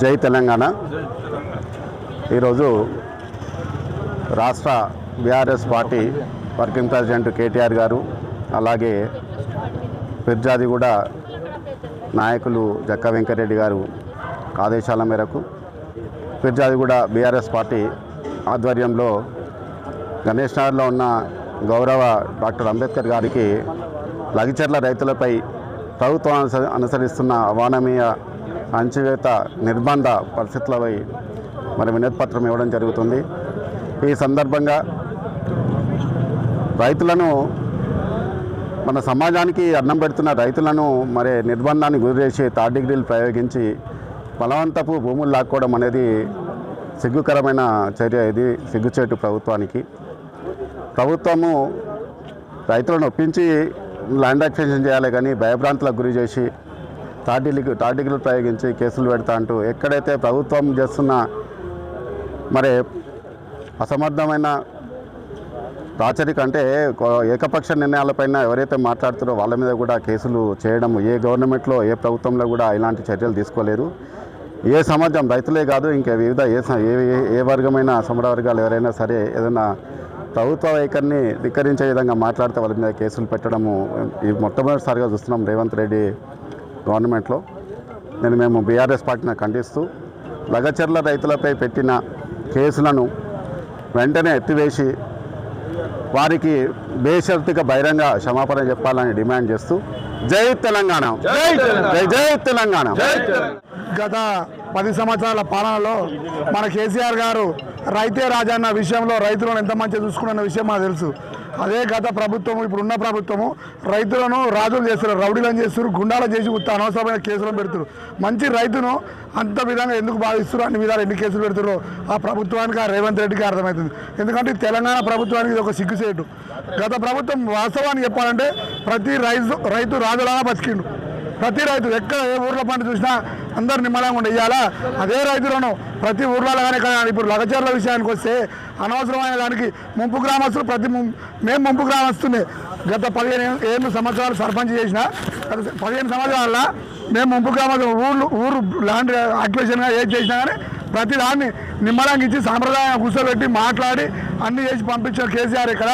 జై తెలంగాణ. ఈరోజు రాష్ట్ర BRS party working president KTR garu అలాగే పిర్జాదిగూడ నాయకులు జక్క వెంకటరెడ్డి గారు ఆదేశాల మేరకు పిర్జాదిగూడ బీఆర్ఎస్ పార్టీ ఆధ్వర్యంలో గణేష్ నగర్లో ఉన్న గౌరవ డాక్టర్ అంబేద్కర్ గారికి లగిచెర్ల రైతులపై ప్రభుత్వం అనుసరిస్తున్న అవానమీయ అణచివేత నిర్బంధ పరిస్థితులపై మరి వినతిపత్రం ఇవ్వడం జరుగుతుంది. ఈ సందర్భంగా రైతులను మన సమాజానికి అన్నం పెడుతున్న రైతులను మరి నిర్బంధాన్ని గురిచేసి థర్డ్ డిగ్రీలు ప్రయోగించి బలవంతపు భూములు లాక్కోవడం అనేది సిగ్గుకరమైన చర్య ఇది సిగ్గుచేటు ప్రభుత్వానికి. ప్రభుత్వము రైతులను ఒప్పించి ల్యాండ్ అక్విజిషన్ చేయాలి కానీ భయభ్రాంతులకు గురి చేసి థర్డ్ తాటికలు ప్రయోగించి కేసులు పెడతా అంటూ ఎక్కడైతే ప్రభుత్వం చేస్తున్న మరి అసమర్థమైన రాచరిక అంటే ఏకపక్ష నిర్ణయాలపైన ఎవరైతే మాట్లాడుతారో వాళ్ళ మీద కూడా కేసులు చేయడం ఏ గవర్నమెంట్లో ఏ ప్రభుత్వంలో కూడా ఇలాంటి చర్యలు తీసుకోలేదు ఏ సమాజం రైతులే కాదు ఇంకా వివిధ ఏ ఏ ఏ- ఏ వర్గమైన సమర వర్గాలు ఎవరైనా సరే ఏదైనా ప్రభుత్వ వైఖరిని ధిక్కరించే విధంగా మాట్లాడితే వాళ్ళ మీద కేసులు పెట్టడము ఈ మొట్టమొదటిసారిగా చూస్తున్నాం రేవంత్ రెడ్డి గవర్నమెంట్లో. నేను మేము బీఆర్ఎస్ పార్టీని ఖండిస్తూ లగచర్ల రైతులపై పెట్టిన కేసులను వెంటనే ఎత్తివేసి వారికి బేషరతుగా బహిరంగ క్షమాపణ చెప్పాలని డిమాండ్ చేస్తూ జై తెలంగాణ. జై జై తెలంగాణ. గత పది సంవత్సరాల పాలనలో మన కేసీఆర్ గారు రైతే రాజా అన్న విషయంలో రైతులను ఎంత మంచిగా చూసుకున్న విషయం మనకు తెలుసు. అదే గత ప్రభుత్వము ఇప్పుడున్న ప్రభుత్వము రైతులను రాజులు చేస్తారు రౌడీలను చేస్తారు గుండాలు చేసి ఉత్త అనవసరమైన కేసులను పెడుతున్నారు. మంచి రైతును అంత విధంగా ఎందుకు భావిస్తారు అన్ని విధాలు ఎన్ని కేసులు పెడుతున్నారో ఆ ప్రభుత్వానికి ఆ రేవంత్ రెడ్డికి అర్థమవుతుంది. ఎందుకంటే తెలంగాణ ప్రభుత్వానికి ఇది ఒక సిగ్గుసేటు. గత ప్రభుత్వం వాస్తవాన్ని చెప్పాలంటే ప్రతి రైతు రైతు రాజులాగా బతికిండు. ప్రతి రైతు ఎక్కడ ఏ ఊర్లో పంట చూసినా అందరు నిమ్మలంగా ఉండి అదే రైతులను ప్రతి ఊర్లో కానీ కానీ ఇప్పుడు లగచర్ల విషయానికి వస్తే అనవసరమైన దానికి ముంపు గ్రామస్తులు ప్రతి మేము ముంపు గ్రామస్తునే గత పదిహేను ఏ- ఏళ్ళు సంవత్సరాలు సర్పంచ్ చేసిన గత పదిహేను సంవత్సరాల మేము ముంపు గ్రామస్తులు ఊర్లు ఊరు ల్యాండ్ అక్విజిషన్గా ఏది చేసినా కానీ ప్రతి దాన్ని నిమ్మడానికి ఇచ్చి సాంప్రదాయం కూర్చోబెట్టి మాట్లాడి అన్ని చేసి పంపించిన కేసీఆర్ ఇక్కడ.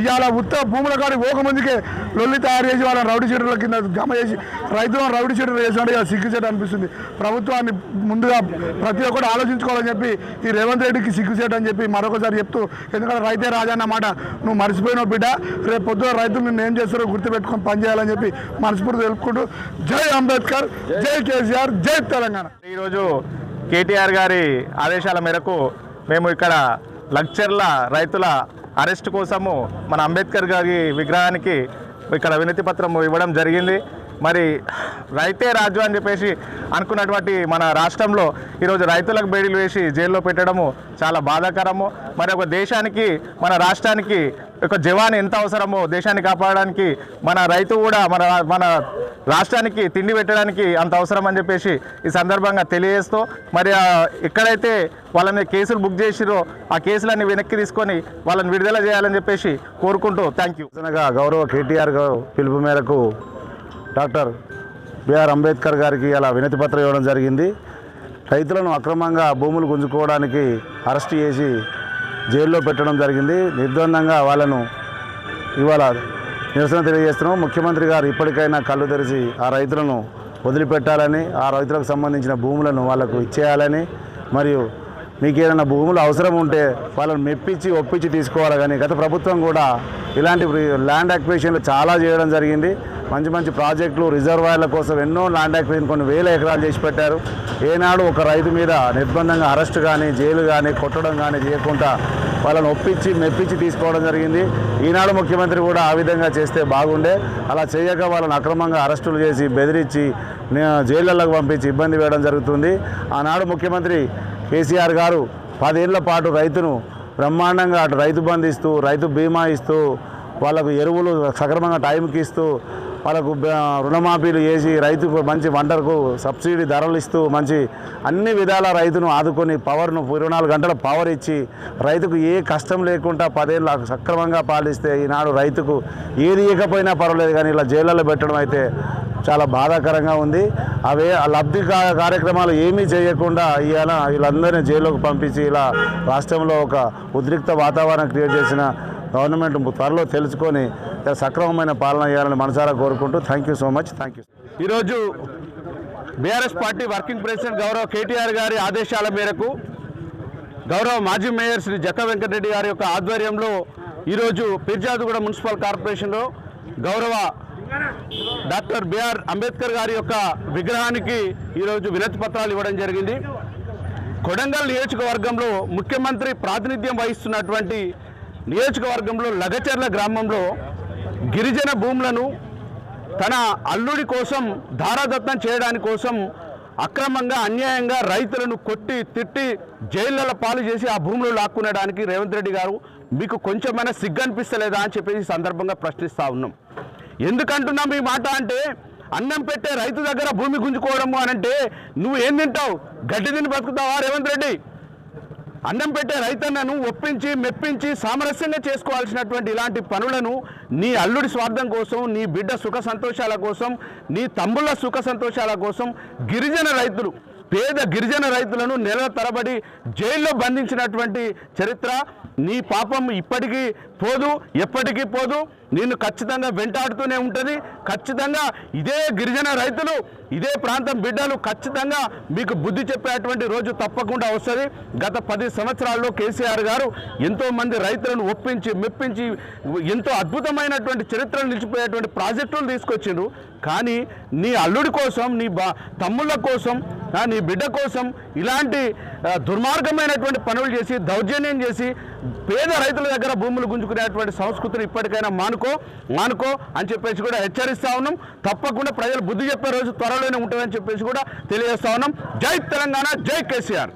ఇవాళ ఉత్తర భూముల కాడికి పోకముందుకే లొల్లి తయారు చేసి వాళ్ళని రౌడీ చెట్ల కింద జమ చేసి రైతులను రౌడీ షీటర్ చేసినట్టు సిగ్గు సిగ్గుచేట అనిపిస్తుంది. ప్రభుత్వాన్ని ముందుగా ప్రతి ఒక్కరు ఆలోచించుకోవాలని చెప్పి ఈ రేవంత్ రెడ్డికి సిగ్గుచేట అని చెప్పి మరొకసారి చెప్తూ ఎందుకంటే రైతే రాజా అన్నమాట నువ్వు మర్చిపోయినావు బిడ్డ రేపు పొద్దున రైతులు నిన్ను ఏం చేస్తారో గుర్తుపెట్టుకొని పనిచేయాలని చెప్పి మనస్ఫూర్తి తెలుపుకుంటూ జై అంబేద్కర్ జై కేసీఆర్ జై తెలంగాణ. ఈరోజు కేటీఆర్ గారి ఆదేశాల మేరకు మేము ఇక్కడ లక్చర్ల రైతుల అరెస్ట్ కోసము మన అంబేద్కర్ గారి విగ్రహానికి ఇక్కడ వినతి పత్రం ఇవ్వడం జరిగింది. మరి రైతే రాజు అని చెప్పేసి అనుకున్నటువంటి మన రాష్ట్రంలో ఈరోజు రైతులకు బేడీలు వేసి జైల్లో పెట్టడము చాలా బాధాకరము. మరి ఒక దేశానికి మన రాష్ట్రానికి ఒక జవాన్ ఎంత అవసరమో దేశాన్ని కాపాడడానికి మన రైతు కూడా మన మన రాష్ట్రానికి తిండి పెట్టడానికి అంత అవసరం అని చెప్పేసి ఈ సందర్భంగా తెలియజేస్తూ మరి ఎక్కడైతే వాళ్ళని కేసులు బుక్ చేసిరో ఆ కేసులన్నీ వెనక్కి తీసుకొని వాళ్ళని విడుదల చేయాలని చెప్పేసి కోరుకుంటూ థ్యాంక్ యూ. గౌరవ కేటీఆర్ పిలుపు మేరకు డాక్టర్ బిఆర్ అంబేద్కర్ గారికి అలా వినతి పత్రం ఇవ్వడం జరిగింది. రైతులను అక్రమంగా భూములు గుంజుకోవడానికి అరెస్ట్ చేసి జైల్లో పెట్టడం జరిగింది. నిర్ద్వందంగా వాళ్ళను ఇవాళ నిరసన తెలియజేస్తున్నాం. ముఖ్యమంత్రి గారు ఇప్పటికైనా కళ్ళు తెరిచి ఆ రైతులను వదిలిపెట్టాలని ఆ రైతులకు సంబంధించిన భూములను వాళ్ళకు ఇచ్చేయాలని మరియు మీకు ఏదైనా భూములు అవసరం ఉంటే వాళ్ళని మెప్పించి ఒప్పించి తీసుకోవాలి కానీ గత ప్రభుత్వం కూడా ఇలాంటి ల్యాండ్ అక్విజిషన్లు చాలా చేయడం జరిగింది. మంచి మంచి ప్రాజెక్టులు రిజర్వాయర్ల కోసం ఎన్నో ల్యాండ్ అక్విజిషన్ కొన్ని వేల ఎకరాలు చేసి పెట్టారు. ఏనాడు ఒక రైతు మీద నిర్బంధంగా అరెస్ట్ కానీ జైలు కానీ కొట్టడం కానీ చేయకుండా వాళ్ళని ఒప్పించి మెప్పించి తీసుకోవడం జరిగింది. ఈనాడు ముఖ్యమంత్రి కూడా ఆ విధంగా చేస్తే బాగుండే. అలా చేయక వాళ్ళని అక్రమంగా అరెస్టులు చేసి బెదిరించి నే- జైళ్ళకు పంపించి ఇబ్బంది వేయడం జరుగుతుంది. ఆనాడు ముఖ్యమంత్రి కేసీఆర్ గారు పదేళ్ళ పాటు రైతును బ్రహ్మాండంగా అటు రైతు బంధిస్తూ రైతు బీమా ఇస్తూ వాళ్ళకు ఎరువులు సక్రమంగా టైంకి ఇస్తూ వాళ్ళకు రుణమాఫీలు చేసి రైతుకు మంచి వంటకు సబ్సిడీ ధరలు ఇస్తూ మంచి అన్ని విధాల రైతును ఆదుకొని పవర్ను ఇరవై నాలుగు గంటల పవర్ ఇచ్చి రైతుకు ఏ కష్టం లేకుండా పదేళ్ళు సక్రమంగా పాలిస్తే ఈనాడు రైతుకు ఏది ఇవ్వకపోయినా పర్వాలేదు కానీ ఇలా జైళ్ళలో పెట్టడం అయితే చాలా బాధాకరంగా ఉంది. అవే ఆ లబ్ధి కా- కార్యక్రమాలు ఏమీ చేయకుండా ఇవాళ వీళ్ళందరినీ జైల్లోకి పంపించి ఇలా రాష్ట్రంలో ఒక ఉద్రిక్త వాతావరణం క్రియేట్ చేసిన గవర్నమెంట్ త్వరలో తెలుసుకొని సక్రమమైన పాలన చేయాలని మనసారా కోరుకుంటూ thank you so much thank you ఈరోజు బీఆర్ఎస్ పార్టీ వర్కింగ్ ప్రెసిడెంట్ గౌరవ కేటీఆర్ గారి ఆదేశాల మేరకు గౌరవ మాజీ మేయర్ శ్రీ జక్క వెంకటరెడ్డి గారి యొక్క ఆధ్వర్యంలో ఈరోజు పిర్జాదుగూడ మున్సిపల్ కార్పొరేషన్లో గౌరవ డాక్టర్ బిఆర్ అంబేద్కర్ గారి యొక్క విగ్రహానికి ఈరోజు వినతి పత్రాలు ఇవ్వడం జరిగింది. కొడంగల్ నియోజకవర్గంలో ముఖ్యమంత్రి ప్రాతినిధ్యం వహిస్తున్నటువంటి నియోజకవర్గంలో లగచర్ల గ్రామంలో గిరిజన భూములను తన అల్లుడి కోసం ధారాదత్తం చేయడానికి కోసం అక్రమంగా అన్యాయంగా రైతులను కొట్టి తిట్టి జైళ్ళ పాలు చేసి ఆ భూములు లాక్కునడానికి రేవంత్ రెడ్డి గారు మీకు కొంచెమైనా సిగ్గు అనిపిస్తలేదా అని చెప్పేసి సందర్భంగా ప్రశ్నిస్తూ ఉన్నాం. ఎందుకంటున్నాం ఈ మాట అంటే అన్నం పెట్టే రైతు దగ్గర భూమి గుంజుకోవడము అని అంటే నువ్వు ఏం తింటావు? గడ్డి తిని బతుకుతావా రేవంత్ రెడ్డి? అన్నం పెట్టే రైతన్నను ఒప్పించి మెప్పించి సామరస్యంగా చేసుకోవాల్సినటువంటి ఇలాంటి పనులను నీ అల్లుడి స్వార్థం కోసం నీ బిడ్డ సుఖ సంతోషాల కోసం నీ తమ్ముళ్ళ సుఖ సంతోషాల కోసం గిరిజన రైతులు పేద గిరిజన రైతులను నెలల తరబడి జైల్లో బంధించినటువంటి చరిత్ర నీ పాపం ఇప్పటికీ పోదు ఎప్పటికీ పోదు. నిన్ను ఖచ్చితంగా వెంటాడుతూనే ఉంటుంది. ఖచ్చితంగా ఇదే గిరిజన రైతులు ఇదే ప్రాంతం బిడ్డలు ఖచ్చితంగా మీకు బుద్ధి చెప్పేటువంటి రోజు తప్పకుండా వస్తుంది. గత పది సంవత్సరాల్లో కేసీఆర్ గారు ఎంతోమంది రైతులను ఒప్పించి మెప్పించి ఎంతో అద్భుతమైనటువంటి చరిత్రను నిలిచిపోయేటువంటి ప్రాజెక్టులు తీసుకొచ్చిండ్రు. కానీ నీ అల్లుడి కోసం నీ బా తమ్ముళ్ళ కోసం నీ బిడ్డ కోసం ఇలాంటి దుర్మార్గమైనటువంటి పనులు చేసి దౌర్జన్యం చేసి పేద రైతుల దగ్గర భూములు గుంజుకునేటువంటి సంస్కృతిని ఇప్పటికైనా మానుకో మానుకో అని చెప్పేసి కూడా హెచ్చరిస్తా ఉన్నాం. తప్పకుండా ప్రజలు బుద్ధి చెప్పే రోజు త్వరలోనే ఉంటుందని చెప్పేసి కూడా తెలియజేస్తా ఉన్నాం. జై తెలంగాణ జై కేసీఆర్.